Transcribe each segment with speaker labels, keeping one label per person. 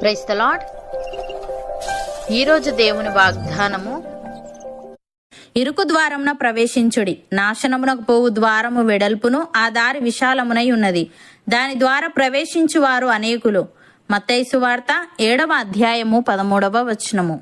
Speaker 1: Price the lord ఈరోజు దేవుని వాగ్దానము
Speaker 2: ఇరుకు ద్వారమున ప్రవేశించుడి. నాశనమునకు పోవు ద్వారము వెడల్పును ఆ దారి విశాలమునై ఉన్నది. దాని ద్వారా ప్రవేశించువారు అనేకులు. మత్తైసు వార్త ఏడవ అధ్యాయము పదమూడవ వచనము.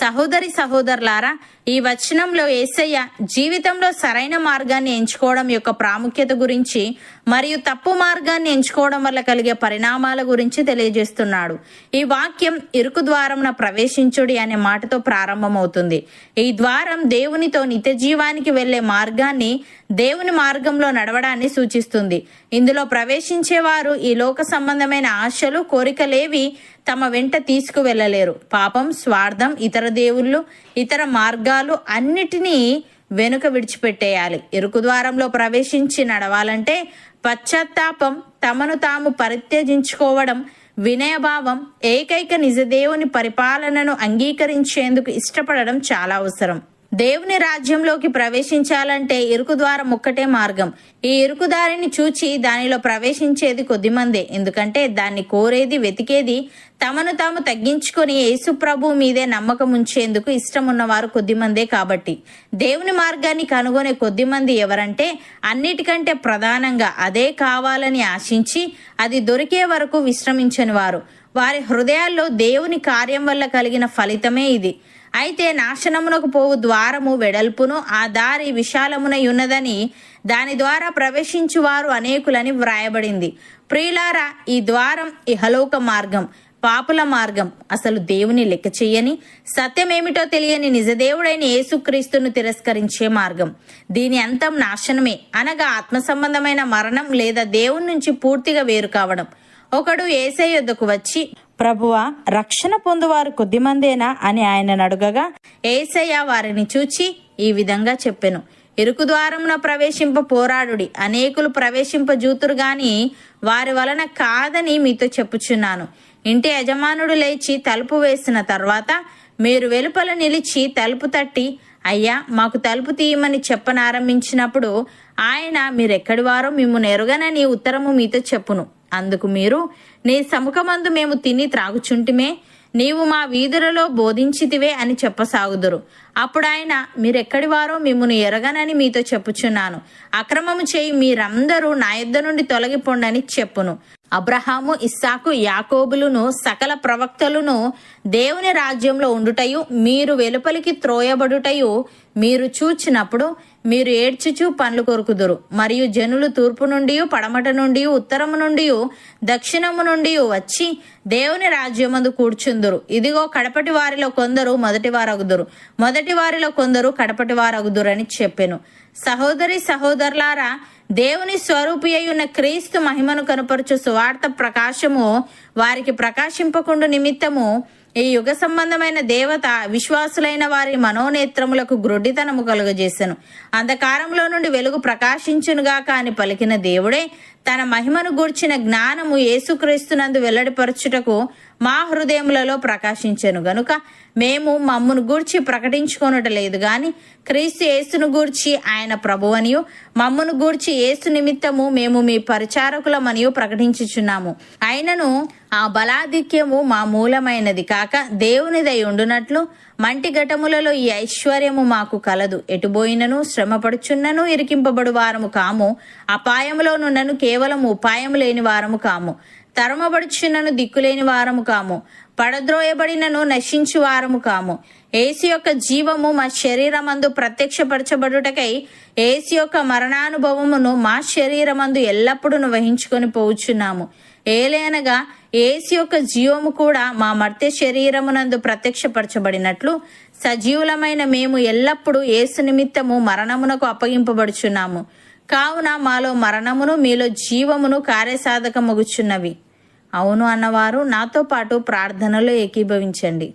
Speaker 2: సహోదరి సహోదరులారా ఈ వచనంలో ఏసయ్య జీవితంలో సరైన మార్గాన్ని ఎంచుకోవడం యొక్క ప్రాముఖ్యత గురించి మరియు తప్పు మార్గాన్ని ఎంచుకోవడం వల్ల కలిగే పరిణామాల గురించి తెలియజేస్తున్నాడు. ఈ వాక్యం ఇరుకు ద్వారంన ప్రవేశించుడి అనే మాటతో ప్రారంభమవుతుంది. ఈ ద్వారం దేవునితో నిత్య జీవానికి వెళ్ళే మార్గాన్ని దేవుని మార్గంలో నడవడాన్ని సూచిస్తుంది. ఇందులో ప్రవేశించేవారు ఈ లోక సంబంధమైన ఆశలు కోరికలేవి తమ వెంట తీసుకువెళ్ళలేరు. పాపం స్వార్థం ఇతర దేవుళ్ళు ఇతర మార్గాలు అన్నిటినీ వెనుక విడిచిపెట్టేయాలి. ఇరుకు ద్వారంలో ప్రవేశించి నడవాలంటే పశ్చాత్తాపం తమను తాము పరిత్యజించుకోవడం వినయభావం ఏకైక నిజదేవుని పరిపాలనను అంగీకరించేందుకు ఇష్టపడడం చాలా అవసరం. దేవుని రాజ్యంలోకి ప్రవేశించాలంటే ఇరుకు ద్వారం ఒక్కటే మార్గం. ఈ ఇరుకు దారిని చూచి దానిలో ప్రవేశించేది కొద్దిమందే. ఎందుకంటే దాన్ని కోరేది వెతికేది తమను తాము తగ్గించుకొని యేసుప్రభు మీదే నమ్మకం ఉంచేందుకు ఇష్టం ఉన్నవారు కొద్దిమందే కాబట్టి. దేవుని మార్గాన్ని కనుగొనే కొద్దిమంది ఎవరంటే అన్నిటికంటే ప్రధానంగా అదే కావాలని ఆశించి అది దొరికే వరకు విశ్రమించని వారు వారి హృదయాల్లో దేవుని కార్యం వల్ల కలిగిన ఫలితమే ఇది. అయితే నాశనమునకు పోవు ద్వారము వెడల్పును ఆ దారి విశాలమునై ఉన్నదని దాని ద్వారా ప్రవేశించువారు అనేకులని వ్రాయబడింది. ప్రియులారా ఈ ద్వారం ఇహలోక మార్గం పాపుల మార్గం. అసలు దేవుని లెక్క చెయ్యని సత్యమేమిటో తెలియని నిజదేవుడైన యేసుక్రీస్తును తిరస్కరించే మార్గం. దీని అంతం నాశనమే. అనగా ఆత్మ సంబంధమైన మరణం లేదా దేవుని నుంచి పూర్తిగా వేరు కావడం. ఒకడు ఏసై యొద్దకు వచ్చి ప్రభువా రక్షణ పొందువారు కొద్దిమందేనా అని ఆయన అడుగగా ఏసయ్య వారిని చూచి ఈ విధంగా చెప్పెను. ఇరుకు ద్వారమున ప్రవేశింప పోరాడుడి అనేకులు ప్రవేశింప జూతురు గాని వారి వలన కాదని మీతో చెప్పుచున్నాను. ఇంటి యజమానుడు లేచి తలుపు వేసిన తర్వాత మీరు వెలుపల నిలిచి తలుపు తట్టి అయ్యా మాకు తలుపు తీయమని చెప్పనారంభించినప్పుడు ఆయన మీరెక్కడి వారో? మిమ్ము ఎరుగనని ఉత్తరము మీతో చెప్పును. అందుకు మీరు నీ సముఖమందు మేము తిని త్రాగుచుంటిమే నీవు మా వీధులలో బోధించితివే అని చెప్పసాగుదురు. అప్పుడు ఆయన మీరెక్కడి వారో మిమ్మను ఎరగనని మీతో చెప్పుచున్నాను. అక్రమము చేయి మీరందరూ నా యుద్ధ నుండి తొలగిపోండని చెప్పును. అబ్రహాము ఇస్సాకు యాకోబులును సకల ప్రవక్తలును దేవుని రాజ్యంలో ఉండుటయు మీరు వెలుపలికి త్రోయబడుటయు మీరు చూచినప్పుడు మీరు ఏడ్చుచూ పండ్లు కొరుకుదురు. మరియు జనులు తూర్పు నుండి పడమట నుండి ఉత్తరము నుండి దక్షిణము నుండి వచ్చి దేవుని రాజ్యమందు కూర్చుందురు. ఇదిగో కడపటి వారిలో కొందరు మొదటి వారగుదురు మొదటి వారిలో కొందరు కడపటి వారగుదురు అని చెప్పెను. సహోదరి సహోదరులారా దేవుని స్వరూపి ఉన్న క్రీస్తు మహిమను కనపరచు సువార్త ప్రకాశము వారికి ప్రకాశింపకుండా నిమిత్తము ఈ యుగ సంబంధమైన దేవత విశ్వాసులైన వారి మనోనేత్రములకు గ్రొడ్డితనము కలుగజేసెను. అంధకారంలో నుండి వెలుగు ప్రకాశించునుగాక అని పలికిన దేవుడే తన మహిమను గూర్చిన జ్ఞానము యేసుక్రీస్తునందు వెల్లడిపరచుటకు మా హృదయములలో ప్రకాశించను గనుక మేము మమ్మును గూర్చి ప్రకటించుకొనుట లేదు గాని క్రీస్తు యేసును గూర్చి ఆయన ప్రభువనియు మమ్మును గూర్చి యేసు నిమిత్తము మేము మీ పరిచారకులమనియు ప్రకటించుచున్నాము. అయినను ఆ బలాధిక్యము మా మూలమైనది కాక దేవునిదై ఉండునట్లు మంటి ఘటములలో ఈ ఐశ్వర్యము మాకు కలదు. ఎటుబోయినను శ్రమపడుచున్నను ఇరికింపబడు వారము కాము అపాయములోనున్నను కేవలం ఉపాయం లేని వారము కాము. తరమబడుచున్నను దిక్కులేని వారము కాము. పడద్రోయబడినను నశించు వారము కాము. ఏసు యొక్క జీవము మా శరీరమందు ప్రత్యక్షపరచబడుటకై ఏసు యొక్క మరణానుభవమును మా శరీరమందు ఎల్లప్పుడూ వహించుకొని పోవుచున్నాము. ఏలేనగా ఏసు యొక్క జీవము కూడా మా మర్త్య శరీరమునందు ప్రత్యక్షపరచబడినట్లు సజీవులమైన మేము ఎల్లప్పుడూ ఏసు నిమిత్తము మరణమునకు అప్పగింపబడుచున్నాము. కావున మాలో మరణమును మీలో జీవమును కార్యసాధకమగుచున్నవి. అవును అన్నవారు నాతో పాటు ప్రార్థనలో ఏకీభవించండి.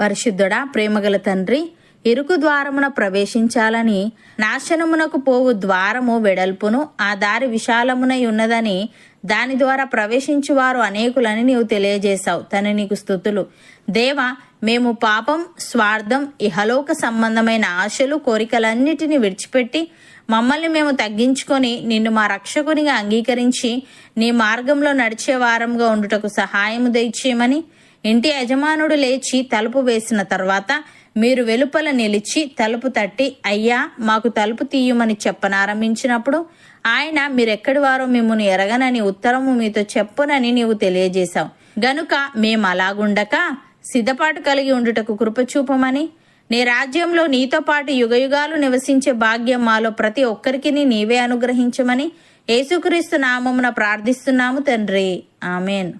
Speaker 2: పరిశుద్ధుడా ప్రేమగల తండ్రి ఇరుకు ద్వారమున ప్రవేశించాలని నాశనమునకు పోవు ద్వారము వెడల్పును ఆ దారి విశాలమునై ఉన్నదని దాని ద్వారా ప్రవేశించువారు అనేకులని నీవు తెలియజేశావు. తన నీకు స్థుతులు. దేవ మేము పాపం స్వార్థం ఇహలోక సంబంధమైన ఆశలు కోరికలన్నిటిని విడిచిపెట్టి మమ్మల్ని మేము తగ్గించుకొని నిన్ను మా రక్షకునిగా అంగీకరించి నీ మార్గంలో నడిచే వారంగా ఉండుటకు సహాయము దయచేయమని ఇంటి యజమానుడు లేచి తలుపు వేసిన తర్వాత మీరు వెలుపల నిలిచి తలుపు తట్టి అయ్యా మాకు తలుపు తీయమని చెప్పనారంభించినప్పుడు ఆయన మీరెక్కడి వారో మిమ్మల్ని ఎరగనని ఉత్తరము మీతో చెప్పునని నీవు తెలియజేశావు. గనుక మేము అలాగుండక సిద్ధపాటు కలిగి ఉండుటకు కృపచూపమని నీ రాజ్యంలో నీతో పాటు యుగయుగాలు నివసించే భాగ్యం మాలో ప్రతి ఒక్కరికి నీవే అనుగ్రహించమని యేసుక్రీస్తు నామమున ప్రార్థిస్తున్నాము తండ్రి. ఆమెన్.